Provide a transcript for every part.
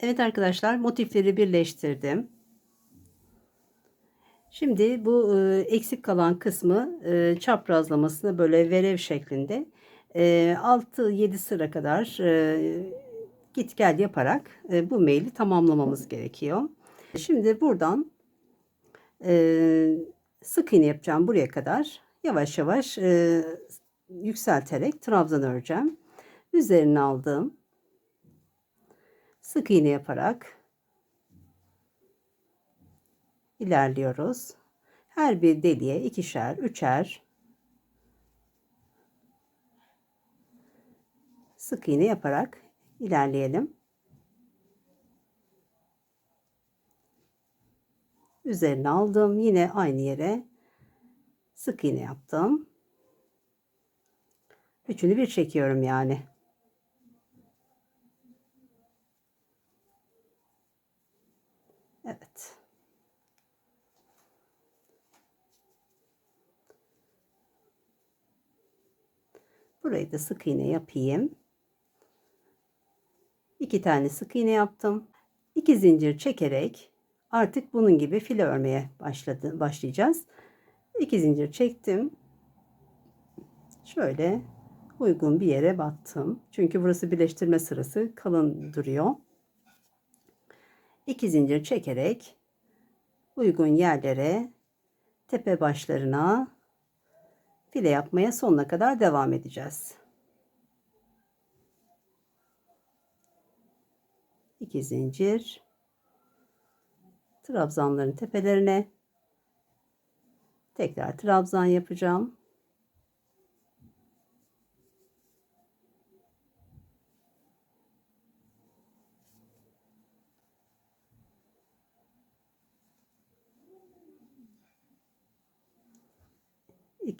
Evet arkadaşlar motifleri birleştirdim. Şimdi bu e, eksik kalan kısmı e, çaprazlamasını böyle verev şeklinde e, 6-7 sıra kadar e, git gel yaparak e, bu maili tamamlamamız gerekiyor. Şimdi buradan e, sık iğne yapacağım buraya kadar yavaş yavaş e, yükselterek trabzan öreceğim. Üzerine aldım. Sık iğne yaparak ilerliyoruz. Her bir deliğe ikişer, üçer sık iğne yaparak ilerleyelim. Üzerine aldım. Yine aynı yere sık iğne yaptım. Üçünü bir çekiyorum yani. Evet. Burayı da sık iğne yapayım. İki tane sık iğne yaptım. İki zincir çekerek artık bunun gibi file örmeye başladı, başlayacağız. İki zincir çektim. Şöyle uygun bir yere battım. Çünkü burası birleştirme sırası kalın duruyor. İki zincir çekerek uygun yerlere tepe başlarına file yapmaya sonuna kadar devam edeceğiz. İki zincir trabzanların tepelerine tekrar trabzan yapacağım.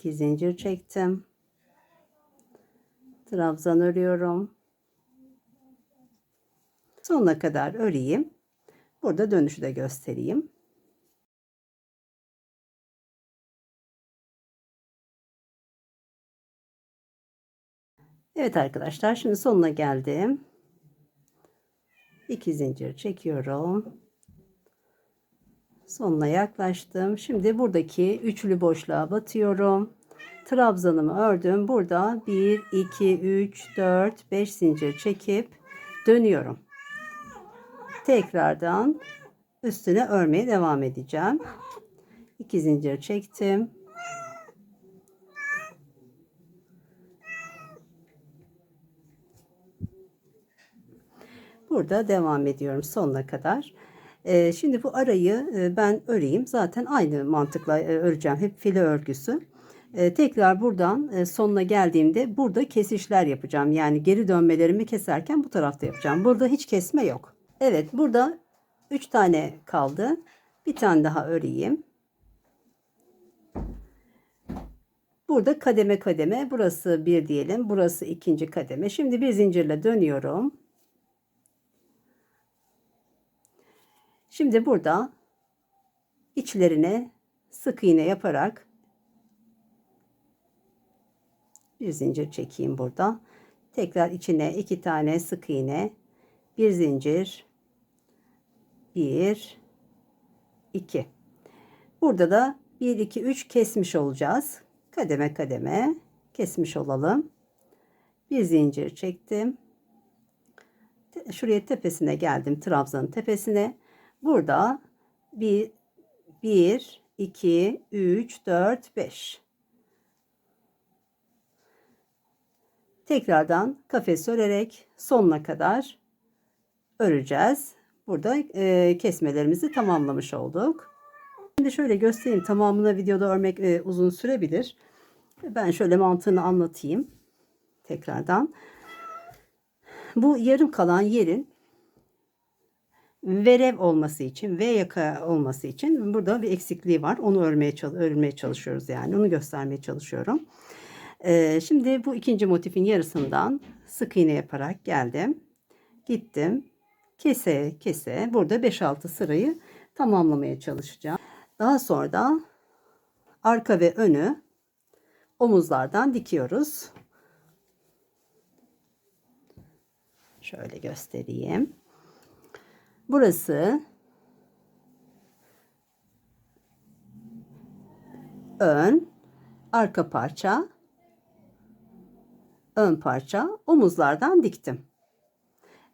İki zincir çektim. Trabzan örüyorum. Sonuna kadar öreyim. Burada dönüşü de göstereyim. Evet arkadaşlar şimdi sonuna geldim. İki zincir çekiyorum. Sonuna yaklaştım. Şimdi buradaki üçlü boşluğa batıyorum. Trabzanımı ördüm. Burada 1, 2, 3, 4, 5 zincir çekip dönüyorum. Tekrardan üstüne örmeye devam edeceğim. 2 zincir çektim. Burada devam ediyorum sonuna kadar. Ee, şimdi bu arayı e, ben öreyim. Zaten aynı mantıkla e, öreceğim. Hep file örgüsü. Ee, tekrar buradan e, sonuna geldiğimde burada kesişler yapacağım. Yani geri dönmelerimi keserken bu tarafta yapacağım. Burada hiç kesme yok. Evet burada 3 tane kaldı. Bir tane daha öreyim. Burada kademe kademe burası bir diyelim. Burası ikinci kademe. Şimdi bir zincirle dönüyorum. Şimdi burada içlerine sık iğne yaparak bir zincir çekeyim burada. Tekrar içine iki tane sık iğne, bir zincir, bir, iki. Burada da bir, iki, üç kesmiş olacağız. Kademe kademe kesmiş olalım. Bir zincir çektim. Şuraya tepesine geldim. Trabzanın tepesine. Burada 1, 1, 2, 3, 4, 5. Tekrardan kafes örerek sonuna kadar öreceğiz. Burada e, kesmelerimizi tamamlamış olduk. Şimdi şöyle göstereyim. Tamamını videoda örmek e, uzun sürebilir. Ben şöyle mantığını anlatayım. Tekrardan. Bu yarım kalan yerin verev olması için, V yaka olması için burada bir eksikliği var. Onu örmeye, örmeye çalışıyoruz yani. Onu göstermeye çalışıyorum. Ee, şimdi bu ikinci motifin yarısından sık iğne yaparak geldim. Gittim. Kese kese burada 5-6 sırayı tamamlamaya çalışacağım. Daha sonra da arka ve önü omuzlardan dikiyoruz. Şöyle göstereyim. Burası ön, arka parça, ön parça, omuzlardan diktim.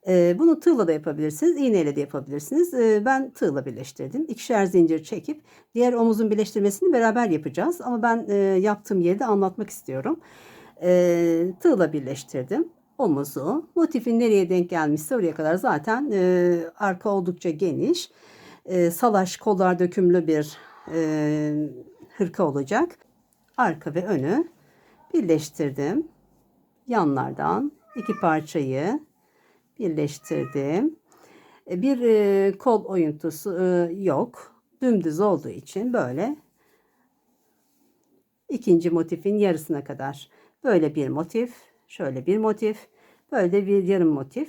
Ee, bunu tığla da yapabilirsiniz, iğneyle de yapabilirsiniz. Ee, ben tığla birleştirdim. İkişer zincir çekip diğer omuzun birleştirmesini beraber yapacağız. Ama ben e, yaptığım yeri de anlatmak istiyorum. Ee, tığla birleştirdim omuzu. Motifin nereye denk gelmişse oraya kadar zaten e, arka oldukça geniş. E, salaş kollar dökümlü bir e, hırka olacak. Arka ve önü birleştirdim. Yanlardan iki parçayı birleştirdim. E, bir e, kol oyuntusu e, yok. Dümdüz olduğu için böyle ikinci motifin yarısına kadar böyle bir motif, şöyle bir motif, böyle bir yarım motif.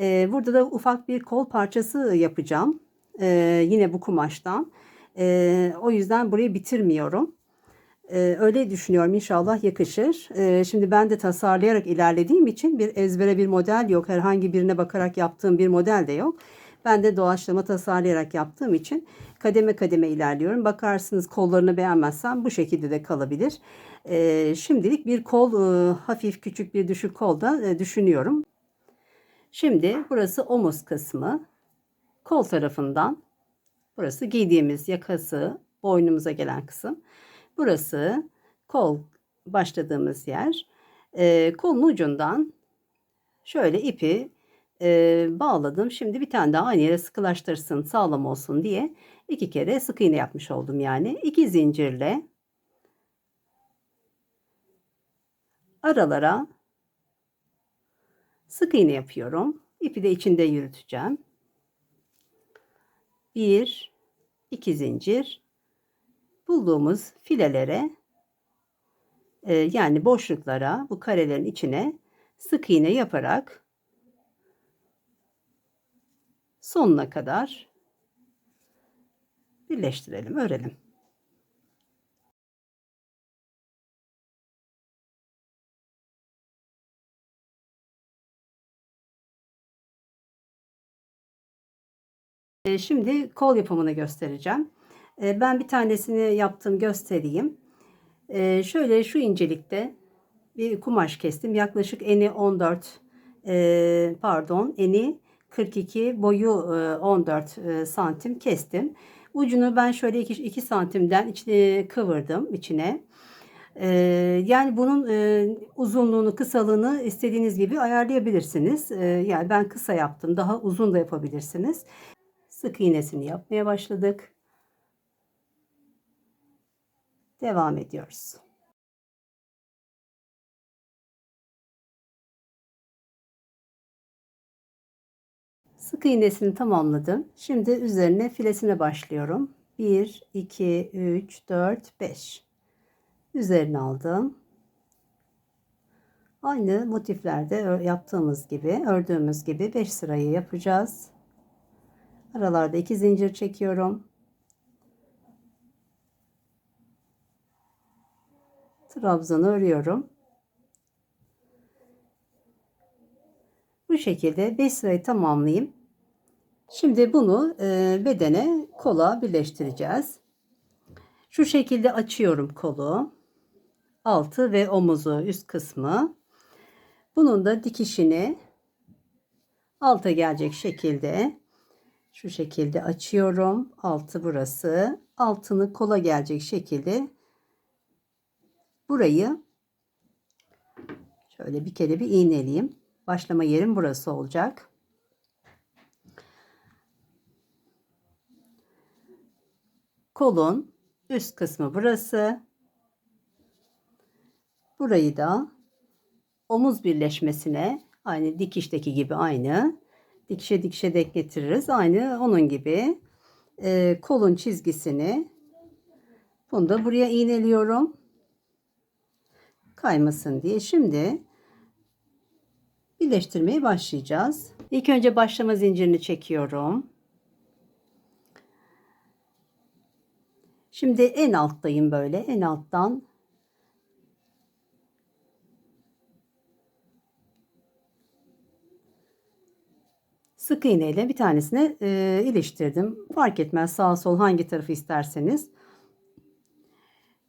E, burada da ufak bir kol parçası yapacağım. E, yine bu kumaştan. E, o yüzden burayı bitirmiyorum. E, öyle düşünüyorum inşallah yakışır. E, şimdi ben de tasarlayarak ilerlediğim için bir ezbere bir model yok. Herhangi birine bakarak yaptığım bir model de yok. Ben de doğaçlama tasarlayarak yaptığım için kademe kademe ilerliyorum. Bakarsınız kollarını beğenmezsem bu şekilde de kalabilir. E, şimdilik bir kol e, hafif küçük bir düşük kol da e, düşünüyorum. Şimdi burası omuz kısmı. Kol tarafından burası giydiğimiz yakası boynumuza gelen kısım. Burası kol başladığımız yer. E, kolun ucundan şöyle ipi e, bağladım. Şimdi bir tane daha aynı yere sıkılaştırsın sağlam olsun diye iki kere sık iğne yapmış oldum yani. iki zincirle aralara sık iğne yapıyorum. İpi de içinde yürüteceğim. Bir, iki zincir bulduğumuz filelere e, yani boşluklara bu karelerin içine sık iğne yaparak sonuna kadar birleştirelim, örelim. E, şimdi kol yapımını göstereceğim. E, ben bir tanesini yaptım göstereyim. E, şöyle şu incelikte bir kumaş kestim. Yaklaşık eni 14 pardon eni 42 boyu 14 santim kestim. Ucunu ben şöyle 2, 2 santimden içine kıvırdım içine. yani bunun uzunluğunu, kısalığını istediğiniz gibi ayarlayabilirsiniz. yani ben kısa yaptım. Daha uzun da yapabilirsiniz. Sık iğnesini yapmaya başladık. Devam ediyoruz. Sık iğnesini tamamladım. Şimdi üzerine filesine başlıyorum. 1, 2, 3, 4, 5. Üzerine aldım. Aynı motiflerde yaptığımız gibi, ördüğümüz gibi 5 sırayı yapacağız. Aralarda 2 zincir çekiyorum. Trabzanı örüyorum. Bu şekilde 5 sırayı tamamlayayım. Şimdi bunu e, bedene kola birleştireceğiz. Şu şekilde açıyorum kolu. Altı ve omuzu üst kısmı. Bunun da dikişini alta gelecek şekilde şu şekilde açıyorum. Altı burası. Altını kola gelecek şekilde burayı şöyle bir kere bir iğneleyeyim. Başlama yerim burası olacak. Kolun üst kısmı burası. Burayı da omuz birleşmesine aynı dikişteki gibi aynı dikişe dikişe denk getiririz. Aynı onun gibi e, kolun çizgisini bunu da buraya iğneliyorum. Kaymasın diye. Şimdi birleştirmeye başlayacağız. İlk önce başlama zincirini çekiyorum. Şimdi en alttayım böyle. En alttan sık iğne ile bir tanesine e, iliştirdim. Fark etmez sağ sol hangi tarafı isterseniz.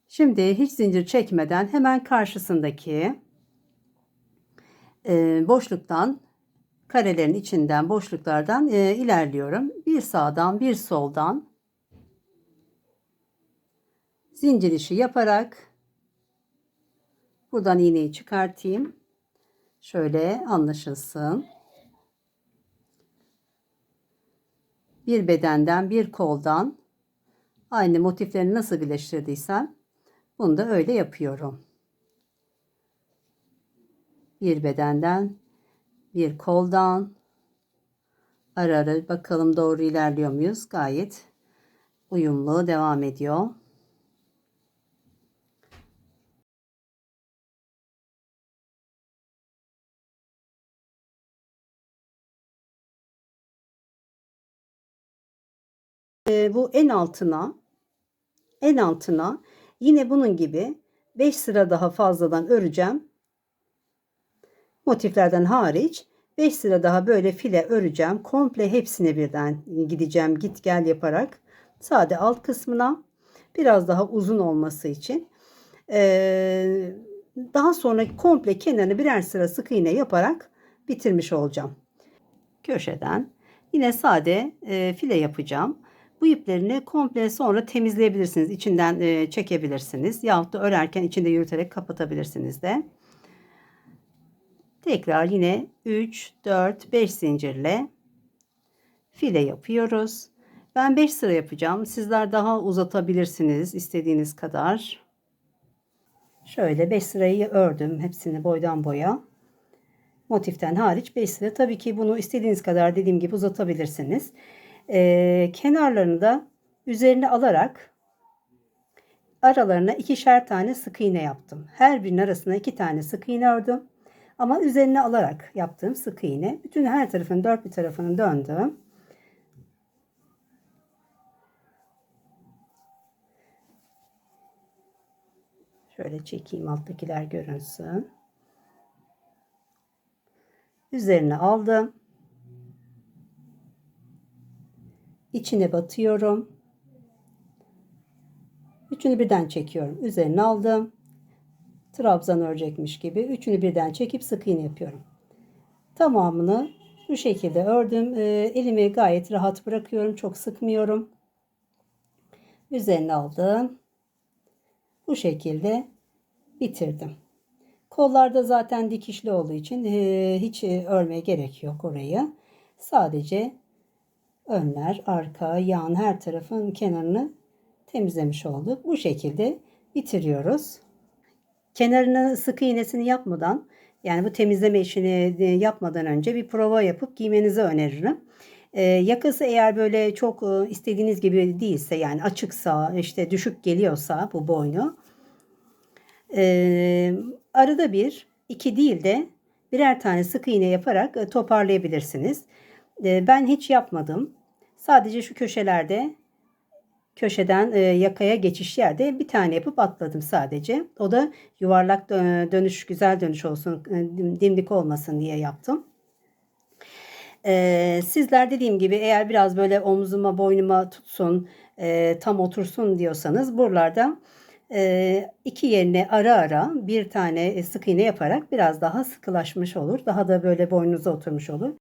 Şimdi hiç zincir çekmeden hemen karşısındaki e, boşluktan karelerin içinden boşluklardan e, ilerliyorum. Bir sağdan bir soldan zincir işi yaparak buradan iğneyi çıkartayım. Şöyle anlaşılsın. Bir bedenden bir koldan aynı motifleri nasıl birleştirdiysem bunu da öyle yapıyorum. Bir bedenden bir koldan ara ara bakalım doğru ilerliyor muyuz? Gayet uyumlu devam ediyor. Ee, bu en altına en altına yine bunun gibi 5 sıra daha fazladan öreceğim. Motiflerden hariç 5 sıra daha böyle file öreceğim. Komple hepsine birden gideceğim git gel yaparak. Sade alt kısmına biraz daha uzun olması için. Ee, daha sonra komple kenarını birer sıra sık iğne yaparak bitirmiş olacağım. Köşeden yine sade e, file yapacağım. Bu iplerini komple sonra temizleyebilirsiniz. İçinden e, çekebilirsiniz. Yahut da örerken içinde yürüterek kapatabilirsiniz de. Tekrar yine 3, 4, 5 zincirle file yapıyoruz. Ben 5 sıra yapacağım. Sizler daha uzatabilirsiniz istediğiniz kadar. Şöyle 5 sırayı ördüm. Hepsini boydan boya. Motiften hariç 5 sıra. Tabii ki bunu istediğiniz kadar dediğim gibi uzatabilirsiniz. Ee, kenarlarını da üzerine alarak aralarına ikişer tane sık iğne yaptım. Her birinin arasına iki tane sık iğne ördüm. Ama üzerine alarak yaptığım sık iğne. Bütün her tarafını dört bir tarafını döndüm. Şöyle çekeyim alttakiler görünsün. Üzerine aldım. İçine batıyorum. Üçünü birden çekiyorum. Üzerine aldım. Trabzan örecekmiş gibi üçünü birden çekip sık iğne yapıyorum. Tamamını bu şekilde ördüm. Ee, elimi gayet rahat bırakıyorum. Çok sıkmıyorum. Üzerine aldım. Bu şekilde bitirdim. Kollarda zaten dikişli olduğu için e, hiç e, örmeye gerek yok orayı. Sadece önler, arka, yan her tarafın kenarını temizlemiş olduk. Bu şekilde bitiriyoruz. Kenarına sık iğnesini yapmadan yani bu temizleme işini e, yapmadan önce bir prova yapıp giymenizi öneririm. Ee, yakası eğer böyle çok e, istediğiniz gibi değilse yani açıksa işte düşük geliyorsa bu boynu e, arada bir iki değil de birer tane sık iğne yaparak e, toparlayabilirsiniz. E, ben hiç yapmadım. Sadece şu köşelerde köşeden e, yakaya geçiş yerde bir tane yapıp atladım sadece. O da yuvarlak dönüş, güzel dönüş olsun, e, dimdik olmasın diye yaptım. E, sizler dediğim gibi eğer biraz böyle omzuma, boynuma tutsun, e, tam otursun diyorsanız buralarda iki yerine ara ara bir tane sık iğne yaparak biraz daha sıkılaşmış olur. Daha da böyle boynunuza oturmuş olur.